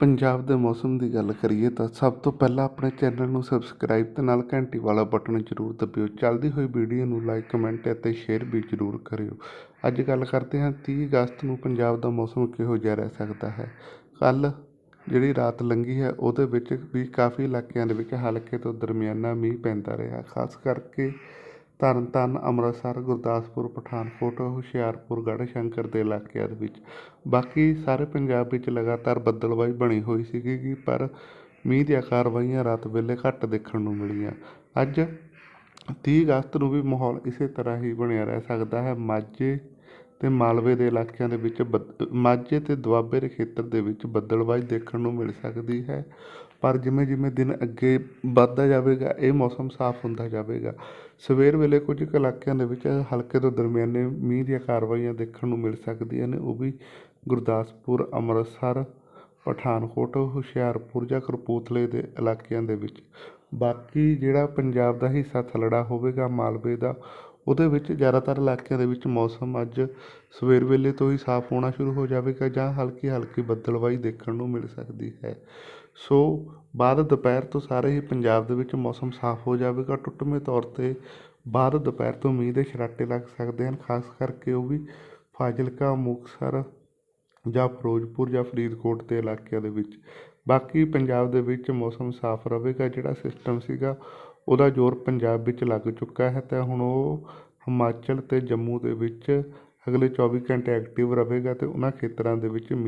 ਪੰਜਾਬ ਦੇ ਮੌਸਮ ਦੀ ਗੱਲ ਕਰੀਏ ਤਾਂ ਸਭ ਤੋਂ ਪਹਿਲਾਂ ਆਪਣੇ ਚੈਨਲ ਨੂੰ ਸਬਸਕ੍ਰਾਈਬ ਤੇ ਨਾਲ ਘੰਟੀ ਵਾਲਾ ਬਟਨ ਜ਼ਰੂਰ ਦਬਿਓ। ਚੱਲਦੀ ਹੋਈ ਵੀਡੀਓ ਨੂੰ ਲਾਈਕ, ਕਮੈਂਟ ਅਤੇ ਸ਼ੇਅਰ ਵੀ ਜ਼ਰੂਰ ਕਰਿਓ। ਅੱਜ ਗੱਲ ਕਰਦੇ ਹਾਂ 30 ਅਗਸਤ ਨੂੰ ਪੰਜਾਬ ਦਾ ਮੌਸਮ ਕਿਹੋ ਜਿਹਾ ਰਹਿ ਸਕਦਾ ਹੈ। ਕੱਲ ਜਿਹੜੀ ਰਾਤ ਲੰਘੀ ਹੈ, ਉਹਦੇ ਵਿੱਚ ਵੀ ਕਾਫੀ ਇਲਾਕਿਆਂ ਦੇ ਵਿੱਚ ਹਲਕੇ ਤੋਂ ਦਰਮਿਆਨਾ ਮੀਂਹ ਪੈਂਦਾ ਰਿਹਾ। ਖਾਸ ਕਰਕੇ ਤਰਨਤਾਰਨ, ਅੰਮ੍ਰਿਤਸਰ, ਗੁਰਦਾਸਪੁਰ, ਪਠਾਨਕੋਟ, ਹੁਸ਼ਿਆਰਪੁਰ ਗੜ੍ਹ ਸ਼ੰਕਰ ਦੇ ਇਲਾਕਿਆਂ ਦੇ ਵਿੱਚ। ਬਾਕੀ ਸਾਰੇ ਪੰਜਾਬ ਵਿੱਚ ਲਗਾਤਾਰ ਬੱਦਲਬਾਈ ਬਣੀ ਹੋਈ ਸੀਗੀ ਪਰ ਮੀਂਹ ਦੀਆਂ ਕਾਰਵਾਈਆਂ ਰਾਤ ਵੇਲੇ ਘੱਟ ਦੇਖਣ ਨੂੰ ਮਿਲੀਆਂ। ਅੱਜ ਤੀਹ ਅਗਸਤ ਨੂੰ ਵੀ ਮਾਹੌਲ ਇਸੇ ਤਰ੍ਹਾਂ ਹੀ ਬਣਿਆ ਰਹਿ ਸਕਦਾ ਹੈ। ਮਾਝੇ ਅਤੇ ਮਾਲਵੇ ਦੇ ਇਲਾਕਿਆਂ ਦੇ ਵਿੱਚ ਬੱਦ, ਮਾਝੇ ਅਤੇ ਦੁਆਬੇ ਦੇ ਖੇਤਰ ਦੇ ਵਿੱਚ ਬੱਦਲਬਾਈ ਦੇਖਣ ਨੂੰ ਮਿਲ ਸਕਦੀ ਹੈ। ਪਰ ਜਿਵੇਂ ਜਿਵੇਂ ਦਿਨ ਅੱਗੇ ਵੱਧਦਾ ਜਾਵੇਗਾ, ਇਹ ਮੌਸਮ ਸਾਫ਼ ਹੁੰਦਾ ਜਾਵੇਗਾ। ਸਵੇਰ ਵੇਲੇ ਕੁਝ ਕੁ ਇਲਾਕਿਆਂ ਦੇ ਵਿੱਚ ਹਲਕੇ ਤੋਂ ਦਰਮਿਆਨੇ ਮੀਂਹ ਦੀਆਂ ਕਾਰਵਾਈਆਂ ਦੇਖਣ ਨੂੰ ਮਿਲ ਸਕਦੀਆਂ ਨੇ। ਉਹ ਵੀ ਗੁਰਦਾਸਪੁਰ, ਅੰਮ੍ਰਿਤਸਰ, ਪਠਾਨਕੋਟ, ਹੁਸ਼ਿਆਰਪੁਰ ਜਾਂ ਕਪੂਰਥਲੇ ਦੇ ਇਲਾਕਿਆਂ ਦੇ ਵਿੱਚ। ਬਾਕੀ ਜਿਹੜਾ ਪੰਜਾਬ ਦਾ ਹਿੱਸਾ ਥੱਲੜਾ ਹੋਵੇਗਾ, ਮਾਲਵੇ ਦਾ ਉਹਦੇ ਵਿੱਚ ਜ਼ਿਆਦਾਤਰ ਇਲਾਕਿਆਂ ਦੇ ਵਿੱਚ ਮੌਸਮ ਅੱਜ ਸਵੇਰ ਵੇਲੇ ਤੋਂ ਹੀ ਸਾਫ਼ ਹੋਣਾ ਸ਼ੁਰੂ ਹੋ ਜਾਵੇਗਾ ਜਾਂ ਹਲਕੀ ਹਲਕੀ ਬੱਦਲਵਾਈ ਦੇਖਣ ਨੂੰ ਮਿਲ ਸਕਦੀ ਹੈ। ਸੋ ਬਾਅਦ ਦੁਪਹਿਰ ਤੋਂ ਸਾਰੇ ਹੀ ਪੰਜਾਬ ਦੇ ਵਿੱਚ ਮੌਸਮ ਸਾਫ਼ ਹੋ ਜਾਵੇਗਾ। ਟੁੱਟਵੇਂ ਤੌਰ 'ਤੇ ਬਾਅਦ ਦੁਪਹਿਰ ਤੋਂ ਮੀਂਹ ਦੇ ਛਰਾਟੇ ਲੱਗ ਸਕਦੇ ਹਨ, ਖਾਸ ਕਰਕੇ ਉਹ ਵੀ ਫਾਜ਼ਿਲਕਾ, ਮੁਕਤਸਰ ਜਾਂ ਫਿਰੋਜ਼ਪੁਰ ਜਾਂ ਫਰੀਦਕੋਟ ਦੇ ਇਲਾਕਿਆਂ ਦੇ ਵਿੱਚ। ਬਾਕੀ ਪੰਜਾਬ ਦੇ ਵਿੱਚ ਮੌਸਮ ਸਾਫ਼ ਰਹੇਗਾ ਜਿਹੜਾ ਸਿਸਟਮ ਸੀਗਾ ਉਹਦਾ ਜ਼ੋਰ ਪੰਜਾਬ ਵਿੱਚ ਲੱਗ ਚੁੱਕਾ ਹੈ, ਤਾਂ ਹੁਣ ਉਹ ਹਿਮਾਚਲ ਅਤੇ ਜੰਮੂ ਦੇ ਵਿੱਚ ਅਗਲੇ 24 ਘੰਟੇ ਐਕਟਿਵ ਰਹੇਗਾ ਅਤੇ ਉਹਨਾਂ ਖੇਤਰਾਂ ਦੇ ਵਿੱਚ ਮੀਂਹ